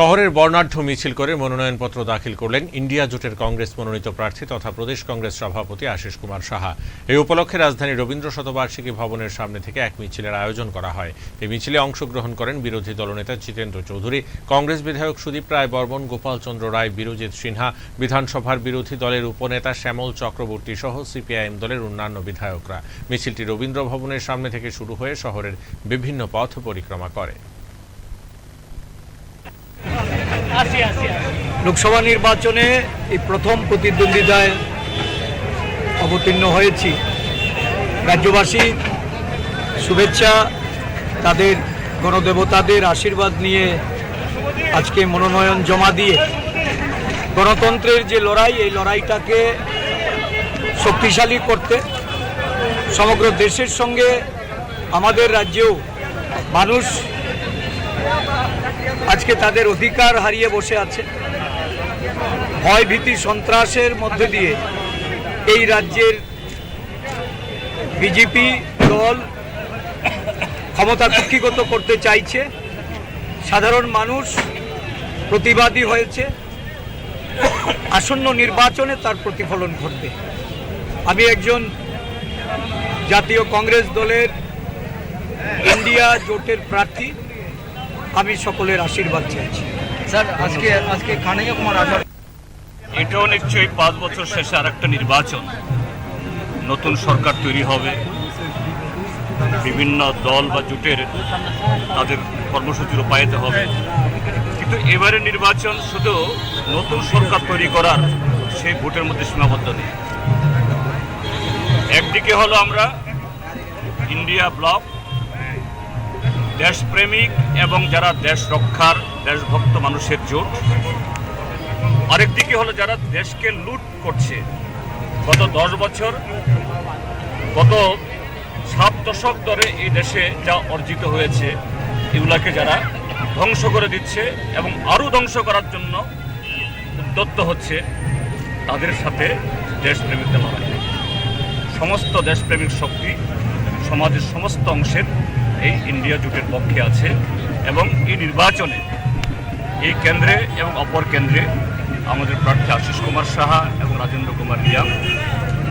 শহরের বর্ণাঢ্য মিছিল করে মনোনয়নপত্র দাখিল করলেন ইন্ডিয়া জোটের কংগ্রেস মনোনীত প্রার্থী তথা প্রদেশ কংগ্রেস সভাপতি আশিস কুমার সাহা। এই উপলক্ষে রাজধানী রবীন্দ্র শতবার্ষিকী ভবনের সামনে থেকে এক মিছিলের আয়োজন করা হয়। এই মিছিলে অংশগ্রহণ করেন বিরোধী দলনেতা জিতেন্দ্র চৌধুরী, কংগ্রেস বিধায়ক সুদীপ রায় বর্মন, গোপাল চন্দ্র রায়, বিরোজিৎ সিনহা, বিধানসভার বিরোধী দলের উপনেতা শ্যামল চক্রবর্তী সহ সিপিআইএম দলের অন্যান্য বিধায়করা। মিছিলটি রবীন্দ্র ভবনের সামনে থেকে শুরু হয়ে শহরের বিভিন্ন পথ পরিক্রমা করে। লোকসভা নির্বাচনে এই প্রথম প্রতিদ্বন্দ্বিতায় অবতীর্ণ হয়েছি। রাজ্যবাসী শুভেচ্ছা, তাদের গণদেবতাদের আশীর্বাদ নিয়ে আজকে মনোনয়ন জমা দিয়ে গণতন্ত্রের যে লড়াই, এই লড়াইটাকে শক্তিশালী করতে সমগ্র দেশের সঙ্গে আমাদের রাজ্যেও মানুষ আজকে তাদের অধিকার হারিয়ে বসে আছে। ভয় ভীতি সন্ত্রাসের মধ্যে দিয়ে এই রাজ্যের বিজেপি দল ক্ষমতা কুক্ষিগত করতে চাইছে। সাধারণ মানুষ প্রতিবাদী হয়েছে। আসন্ন নির্বাচনে তার প্রতিফলন ঘটবে। আমি একজন জাতীয় কংগ্রেস দলের ইন্ডিয়া জোটের প্রার্থী। আমি সকলের আশীর্বাদ চাইছি। স্যার আজকে আজকে কানাইয়া কুমার আসার এটাও নিশ্চয়ই পাঁচ বছর শেষে আর একটা নির্বাচন। নতুন সরকার তৈরি হবে। বিভিন্ন দল বা জোটের তাদের কর্মসূচি রূপায়িত হবে। কিন্তু এবারে নির্বাচন শুধু নতুন সরকার তৈরি করার সেই ভোটের মধ্যে সীমাবদ্ধ নেই। একদিকে হলো আমরা ইন্ডিয়া ব্লক দেশপ্রেমিক এবং যারা দেশ রক্ষার দেশভক্ত মানুষের জোট। আরেকদিকে হলো যারা দেশকে লুট করছে। গত দশ বছর, গত সাত দশক ধরে এই দেশে যা অর্জিত হয়েছে, এগুলাকে যারা ধ্বংস করে দিচ্ছে এবং আরও ধ্বংস করার জন্য উদ্যত্ত হচ্ছে, তাদের সাথে দেশপ্রেমিকদের লড়াই। সমস্ত দেশপ্রেমিক শক্তি সমাজের সমস্ত অংশের এই ইন্ডিয়া জোটের পক্ষে আছে এবং এই নির্বাচনে এই কেন্দ্রে এবং অপর কেন্দ্রে আমাদের প্রার্থী আশিস কুমার সাহা এবং রাজেন্দ্র কুমার রিয়া